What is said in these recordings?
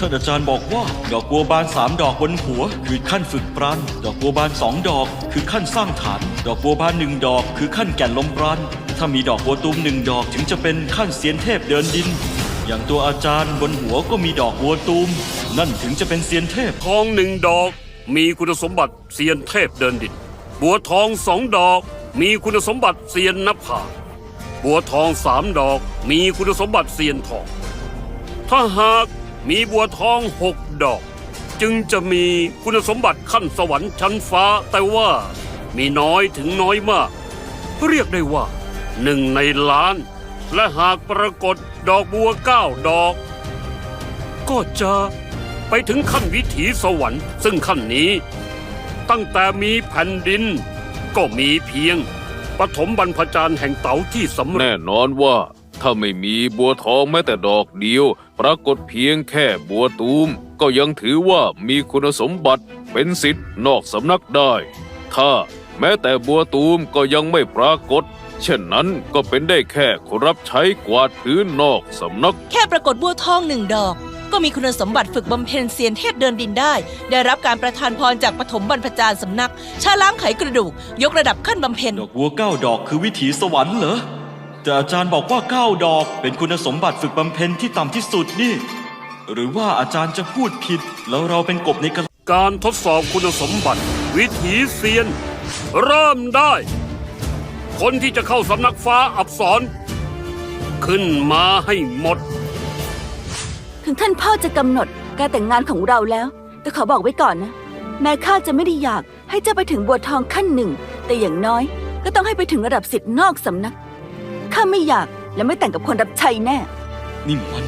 ท่านอาจารย์บอกว่า ดอกบัวบานสามดอกบนหัว คือขั้นฝึกปราณดอกบัวบานสองดอก คือขั้นสร้างฐาน ดอกบัวบานหนึ่งดอก คือขั้นแก่นลมปราณถ้ามีดอกบัวตูมหนึ่งดอกถึงจะเป็นขั้นเซียนเทพเดินดิน อย่างตัวอาจารย์บนหัวก็มีดอกบัวตูม นั่นถึงจะเป็นเซียนเทพ ทองหนึ่งดอกมีคุณสมบัติเซียนเทพเดินดิน บัวทองสองดอก มีคุณสมบัติเซียนนภาบัวทองสามดอก มีคุณสมบัติเซียนทอง ถ้าหาก มีบัวทองหกดอก จึงจะมีคุณสมบัติขั้นสวรรค์ชั้นฟ้าแต่ว่ามีน้อยถึงน้อยมาก เรียกได้ว่าหนึ่งในล้าน และหากปรากฏดอกบัวเก้าดอก ก็จะไปถึงขั้นวิถีสวรรค์ ซึ่งขั้นนี้ ตั้งแต่มีแผ่นดิน ก็มีเพียงปฐมบรรพจารย์แห่งเต๋าที่สำเร็จแน่นอนว่า ถ้าไม่มีบัวทองแม้แต่ดอกเดียว ปรากฏเพียงแค่บัวตูม ก็ยังถือว่ามีคุณสมบัติเป็นสิทธิ์นอกสำนักได้ ถ้าแม้แต่บัวตูมก็ยังไม่ปรากฏ เช่นนั้นก็เป็นได้แค่คนรับใช้กวาดพื้นนอกสำนัก แค่ปรากฏบัวทองหนึ่งดอก ก็มีคุณสมบัติฝึกบำเพ็ญเซียนเทพเดินดินได้ ได้รับการประทานพรจากปฐมบรรพจารย์สำนักชาล้างไขกระดูก ยกระดับขั้นบำเพ็ญดอกบัวเก้าดอกคือวิถีสวรรค์เหรอ แต่อาจารย์บอกว่าเก้าดอกเป็นคุณสมบัติฝึกบำเพ็ญที่ต่ำที่สุดนี่ หรือว่าอาจารย์จะพูดผิด แล้วเราเป็นกบในกระการทดสอบคุณสมบัติ วิถีเซียน เริ่มได้ คนที่จะเข้าสำนักฟ้าอับสรขึ้นมาให้หมด ถึงท่านพ่อจะกำหนดการแต่งงานของเราแล้ว แต่ขอบอกไว้ก่อนนะ แม้ข้าจะไม่ได้อยากให้เจ้าไปถึงบัวทองขั้นหนึ่ง แต่อย่างน้อยก็ต้องให้ไปถึงระดับสิทธิ์นอกสำนัก ข้าไม่อยากและไม่แต่งกับคนรับใช้แน่ นี่มัน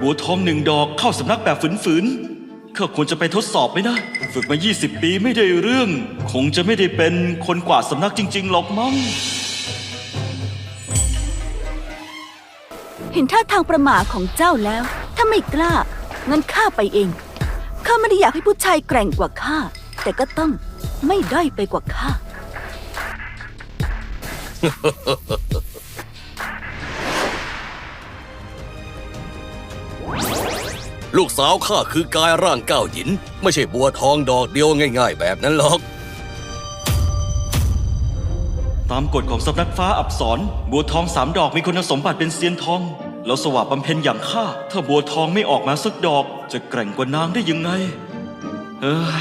บัวทองหนึ่งดอกเข้าสำนักแบบฝืนๆข้าควรจะไปทดสอบไหมนะ ฝึกมา 20 ปีไม่ได้เรื่อง คงจะไม่ได้เป็นคนกวาดสำนักจริง ๆ หรอกมั้ง เห็นท่าทางประหม่าของเจ้าแล้ว ถ้าไม่กล้า งั้นข้าไปเอง ข้าไม่ได้อยากให้ผู้ชายแกร่งกว่าข้า แต่ก็ต้องไม่ด้อยไปกว่าข้า ลูกสาวข้าคือกายร่างก้าวหยิน ไม่ใช่บัวทองดอกเดียวง่าย ๆ แบบนั้นหรอก ตามกฎของสำนักฟ้าอับสรบัวทองสามดอกมีคุณสมบัติเป็นเซียนทอง แล้วสวาบำเพ็ญอย่างข้าถ้าบัวทองไม่ออกมาสักดอก จะแกร่งกว่านางได้ยังไง เออ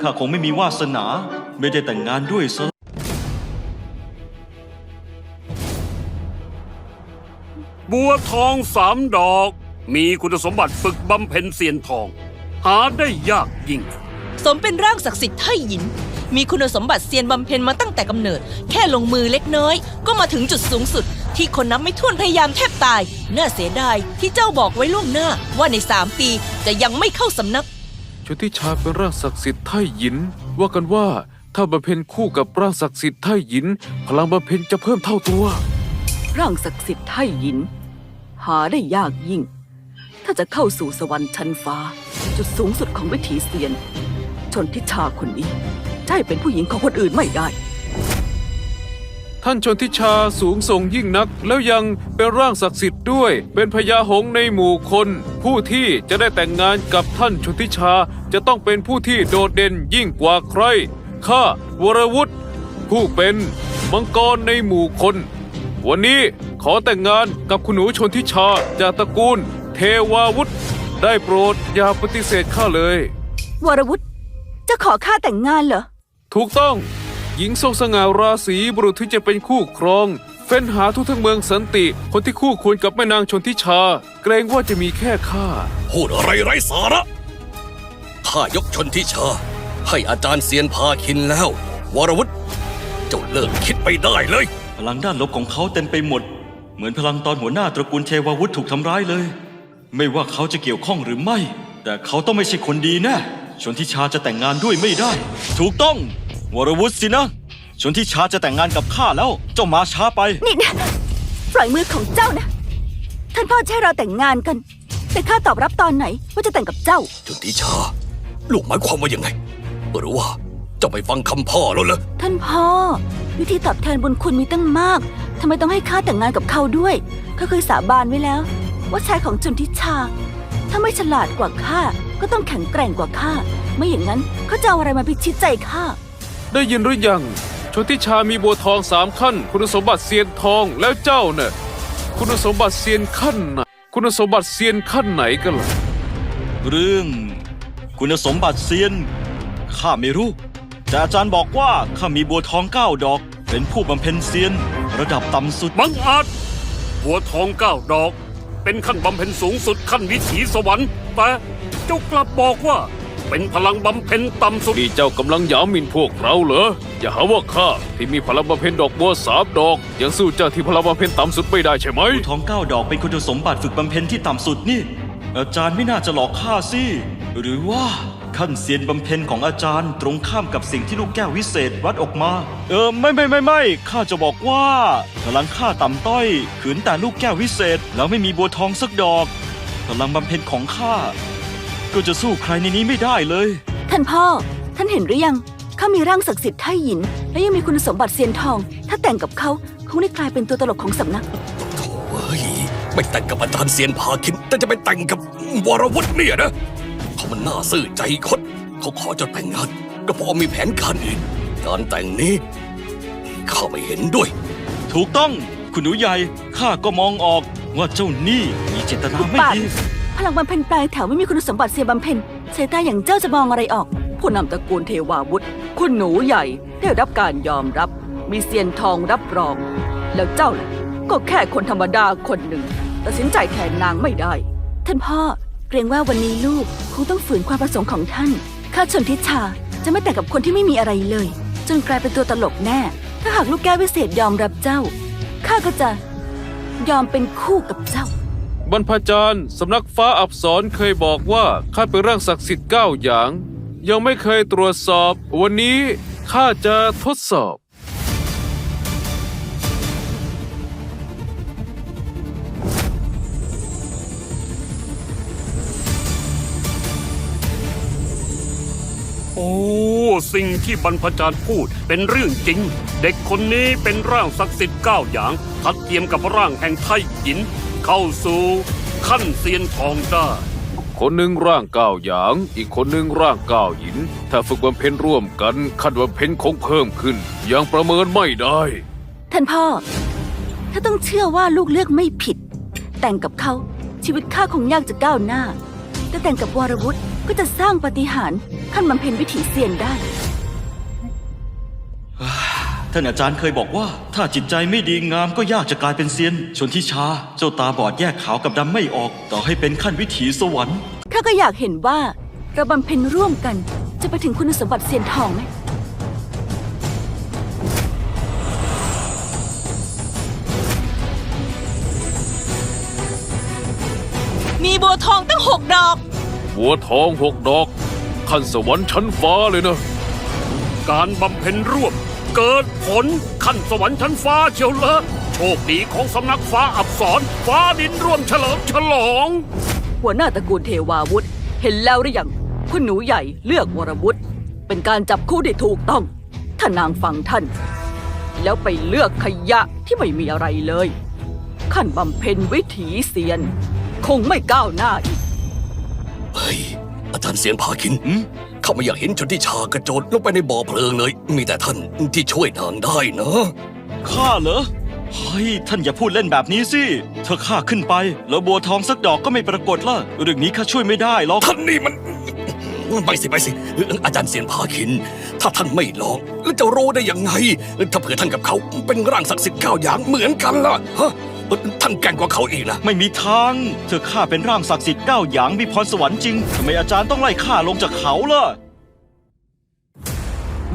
ข้าคงไม่มีวาสนา ไม่ได้แต่งงานด้วยซะ บัวทองสามดอก มีคุณสมบัติฝึกบำเพ็ญเซียนทอง หาได้ยากยิ่ง สมเป็นร่างศักดิ์สิทธิ์ไท่หยิน มีคุณสมบัติเซียนบำเพ็ญมาตั้งแต่กำเนิด แค่ลงมือเล็กน้อย ก็มาถึงจุดสูงสุด ที่คนนับไม่ถ้วนพยายามแทบตาย น่าเสียดายที่เจ้าบอกไว้ล่วงหน้า ว่าในสามปีจะยังไม่เข้าสำนักชนทิชาเป็นร่างศักดิ์สิทธิ์ไทหยิน ว่ากันว่าถ้าบำเพ็ญคู่กับร่างศักดิ์สิทธิ์ไทหยิน พลังบำเพ็ญจะเพิ่มเท่าตัว ร่างศักดิ์สิทธิ์ไทหยิน หาได้ยากยิ่ง ถ้าจะเข้าสู่สวรรค์ชั้นฟ้า จุดสูงสุดของวิถีเซียน ชนทิชาคนนี้ใช่เป็นผู้หญิงของคนอื่นไม่ได้ ท่านชนทิชาสูงส่งยิ่งนัก แล้วยังเป็นร่างศักดิ์สิทธิ์ด้วย เป็นพญาหงส์ในหมู่คน ผู้ที่จะได้แต่งงานกับท่านชนทิชาจะต้องเป็นผู้ที่โดดเด่นยิ่งกว่าใครข้าวรวุฒิผู้เป็นมังกรในหมู่คน วันนี้ ขอแต่งงานกับคุณหนูชนทิชาจากตระกูล เทวาวุธ ได้โปรดอย่าปฏิเสธข้าเลย วรวุฒิจะขอข้าแต่งงานเหรอ ถูกต้อง หญิงทรงสง่าราศีบุรุษที่จะเป็นคู่ครอง เฟ้นหาทุกทั้งเมืองสันติ คนที่คู่ควรกับแม่นางชนทิชา เกรงว่าจะมีแค่ข้า พูดอะไรไร้สาระข้ายกชนทิชา ให้อาจารย์เซียนพาคินแล้ว วรวุฒิเจ้าเลิกคิดไปได้เลย พลังด้านลบของเขาเต็มไปหมด เหมือนพลังตอนหัวหน้าตระกูลเทวาวุธถูกทำร้ายเลย ไม่ว่าเขาจะเกี่ยวข้องหรือไม่ แต่เขาต้องไม่ใช่คนดีแน่ชนทิชาจะแต่งงานด้วยไม่ได้ ถูกต้อง วรวุฒิสินะ ชนทิชาจะแต่งงานกับข้าแล้ว เจ้ามาช้าไป นี่นะปล่อยมือของเจ้านะ ท่านพ่อจะให้เราแต่งงานกัน แต่ข้าตอบรับตอนไหนว่าจะแต่งกับเจ้า ชนทิชา ลูกหมายความว่ายังไงหรือว่าเจ้าไปฟังคำพ่อแล้วเหรอ ท่านพ่อ วิธีตอบแทนบุญคุณมีตั้งมาก ทำไมต้องให้ข้าแต่งงานกับเขาด้วยข้าเคยสาบานไว้แล้ว ว่าชายของจุนทิชา ถ้าไม่ฉลาดกว่าข้าก็ต้องแข็งแกร่งกว่าข้าไม่อย่างนั้นเขาจะเอาอะไรมาพิชิตใจข้าได้ยินหรือยังชนทิชามีบัวทองสามขั้น คุณสมบัติเซียนทองแล้วเจ้าเน่ะคุณสมบัติเซียนขั้นไหนคุณสมบัติเซียนขั้นไหนกันล่ะเรื่อง คุณสมบัติเซียนข้าไม่รู้ แต่อาจารย์บอกว่าข้ามีบัวทองเก้าดอก เป็นผู้บำเพ็ญเซียน ระดับต่ำสุด บังอาจบัวทองเก้าดอก เป็นขั้นบำเพ็ญสูงสุดขั้นวิถีสวรรค์ แต่เจ้ากลับบอกว่า เป็นพลังบำเพ็ญต่ำสุด นี่เจ้ากำลังหยามหมิ่นพวกเราเหรอ อย่าหาว่าข้าที่มีพลังบำเพ็ญดอกบัวสามดอก ยังสู้เจ้าที่พลังบำเพ็ญต่ำสุดไม่ได้ใช่ไหมบัวทองเก้าดอกเป็นคุณสมบัติฝึกบำเพ็ญที่ต่ำสุดนี่ อาจารย์ไม่น่าจะหลอกข้าสิ หรือว่า ขั้นเซียนบำเพ็ญของอาจารย์ ตรงข้ามกับสิ่งที่ลูกแก้ววิเศษวัดออกมา เออไม่ไม่ไม่ไม่ข้าจะบอกว่าพลังข้าต่ำต้อยขืนแต่ลูกแก้ววิเศษ แล้วไม่มีบัวทองสักดอก พลังบำเพ็ญของข้าก็จะสู้ใครในนี้ไม่ได้เลย ท่านพ่อ ท่านเห็นหรือยังข้ามีร่างศักดิ์สิทธิ์ไทหยิน และยังมีคุณสมบัติเซียนทอง ถ้าแต่งกับเขาคงได้กลายเป็นตัวตลกของสำนักโถ่เอ้ยไม่แต่งกับอาจารย์เซียนพาคินแต่จะไปแต่งกับวรวุฒิเนี่ยนะ เขามันน่าซื่อใจคดเขาขอจะแต่งงาน ก็เพราะมีแผนการอื่น การแต่งนี้ข้าไม่เห็นด้วย ถูกต้องคุณหนูใหญ่ข้าก็มองออกว่าเจ้านี่มีเจตนาไม่ปากดีพลังบำเพ็ญปลายแถวไม่มีคุณสมบัติเซียนบำเพ็ญสายตาอย่างเจ้าจะมองอะไรออก ผู้นำตระกูลเทวาวุธ คุณหนูใหญ่ได้รับการยอมรับ มีเซียนทองรับรอง แล้วเจ้าล่ะก็แค่คนธรรมดาคนหนึ่งตัดสินใจแทนนางไม่ได้ ท่านพ่อ เกรงว่าวันนี้ลูกคงต้องฝืนความประสงค์ของท่าน ข้าชนทิชาจะไม่แต่งกับคนที่ไม่มีอะไรเลย จนกลายเป็นตัวตลกแน่ ถ้าหากลูกแก้ววิเศษยอมรับเจ้า ข้าก็จะยอมเป็นคู่กับเจ้า บรรพจารย์สำนักฟ้าอับสรเคยบอกว่าข้าเป็นร่างศักดิ์สิทธิ์เก้าอย่าง ยังไม่เคยตรวจสอบ วันนี้ข้าจะทดสอบ โอ้ สิ่งที่บรรพจารย์พูดเป็นเรื่องจริง เด็กคนนี้เป็นร่างศักดิ์สิทธิ์เก้าอย่างทัดเทียมกับร่างแห่งไทยหยิน เข้าสู่ขั้นเซียนทองได้ คนหนึ่งร่างเก้าอย่าง อีกคนหนึ่งร่างเก้าหยิน ถ้าฝึกบำเพ็ญร่วมกันขั้นบำเพ็ญคงเพิ่มขึ้น ยังประเมินไม่ได้ ท่านพ่อ ถ้าต้องเชื่อว่าลูกเลือกไม่ผิด แต่งกับเขาชีวิตข้าคงยากจะก้าวหน้า แต่แต่งกับวรวุฒิ ก็จะสร้างปาฏิหารย์ขั้นบำเพ็ญวิถีเซียนได้ ท่านอาจารย์เคยบอกว่า ถ้าจิตใจไม่ดีงามก็ยากจะกลายเป็นเซียน ชนทิชา เจ้าตาบอดแยกขาวกับดำไม่ออก ต่อให้เป็นขั้นวิถีสวรรค์ข้าก็อยากเห็นว่าเราบำเพ็ญร่วมกัน จะไปถึงคุณสมบัติเซียนทองไหมมีบัวทองตั้งหกดอก บัวทองหกดอกขั้นสวรรค์ชั้นฟ้าเลยนะ การบำเพ็ญร่วม เกิดผลขั้นสวรรค์ชั้นฟ้าเชียวเลอโชคดีของสำนักฟ้าอับสรฟ้าดินร่วมเฉลิมฉลอง หัวหน้าตระกูลเทวาวุธ เห็นแล้วหรือยังคุณหนูใหญ่เลือกวรวุฒิเป็นการจับคู่ที่ถูกต้อง ถ้านางฟังท่าน แล้วไปเลือกขยะที่ไม่มีอะไรเลย ขั้นบำเพ็ญวิถีเซียน คงไม่ก้าวหน้าอีก เฮ้ย อาจารย์เซียนพาคินหืมข้าไม่อยากเห็นชนทิชากระโจนลงไปในบ่อเพลิงเลย มีแต่ท่านที่ช่วยนางได้นะข้าเหรอเฮ้ยท่านอย่าพูดเล่นแบบนี้สิ เธอข้าขึ้นไป แล้วบัวทองสักดอกก็ไม่ปรากฏล่ะเรื่องนี้ข้าช่วยไม่ได้หรอกท่านนี่มันไปสิไปสิ อาจารย์เซียนพาคิน ถ้าท่านไม่ลอง แล้วจะรู้ได้ยังไง ถ้าเผื่อท่านกับเขาเป็นร่างศักดิ์สิทธิ์เก้าอย่างเหมือนกันล่ะฮะ ท่านแกร่งกว่าเขาอีกนะ ไม่มีทาง เธอข้าเป็นร่างศักดิ์สิทธิ์เก้าหยางมีพรสวรรค์จริงทำไมอาจารย์ต้องไล่ข้าลงจากเขาล่ะ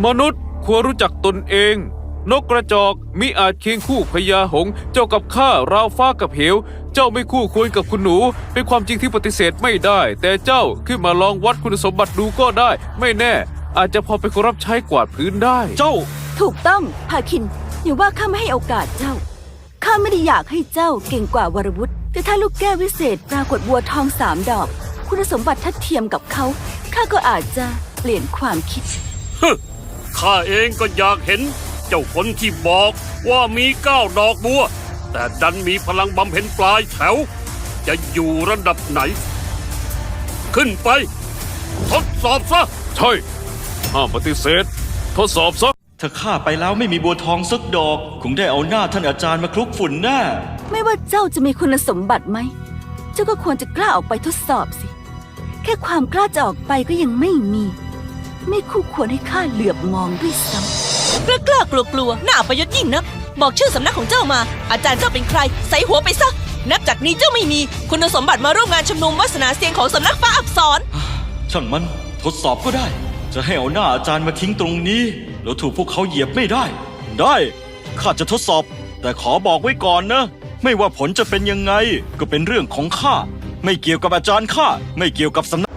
มนุษย์ควรรู้จักตนเอง นกกระจอกมิอาจเคียงคู่พญาหงส์เจ้ากับข้าราวฟ้ากับเหว เจ้าไม่คู่ควรกับคุณหนู เป็นความจริงที่ปฏิเสธไม่ได้ แต่เจ้าขึ้นมาลองวัดคุณสมบัติดูก็ได้ ไม่แน่ อาจจะพอเป็นคนรับใช้กวาดพื้นได้ เจ้า ถูกต้องพาคินอย่าว่าข้าไม่ให้โอกาสเจ้า ข้าไม่ได้อยากให้เจ้าเก่งกว่าวรวุฒิแต่ถ้าลูกแก้ววิเศษปรากฏบัวทองสามดอก คุณสมบัติทัดเทียมกับเขาข้าก็อาจจะเปลี่ยนความคิดข้าเองก็อยากเห็น เจ้าคนที่บอกว่ามีเก้าดอกบัว แต่ดันมีพลังบำเพ็ญปลายแถว จะอยู่ระดับไหน ขึ้นไป ทดสอบซะ ใช่ ห้ามปฏิเสธ ทดสอบซะ ถ้าข้าไปแล้วไม่มีบัวทองสักดอก คงได้เอาหน้าท่านอาจารย์มาคลุกฝุ่นแน่ไม่ว่าเจ้าจะมีคุณสมบัติไหม เจ้าก็ควรจะกล้าออกไปทดสอบสิ แค่ความกล้าจะออกไปก็ยังไม่มี ไม่คู่ควรให้ข้าเหลือบมองด้วยซ้ำกล้ากล้ากลัวกลัวๆน่าอัปยศยิ่งนัก บอกชื่อสำนักของเจ้ามา อาจารย์เจ้าเป็นใคร ใส่หัวไปซะ นับจากนี้เจ้าไม่มี คุณสมบัติมาร่วมงานชุมนุมวาสนาเสียงของสำนักฟ้าอักษร ช่างมันทดสอบก็ได้ จะให้เอาหน้าอาจารย์มาทิ้งตรงนี้ แล้วถูกพวกเขาเหยียบไม่ได้ ได้ข้าจะทดสอบ แต่ขอบอกไว้ก่อนนะ ไม่ว่าผลจะเป็นยังไง ก็เป็นเรื่องของข้าไม่เกี่ยวกับอาจารย์ข้าไม่เกี่ยวกับสำนัก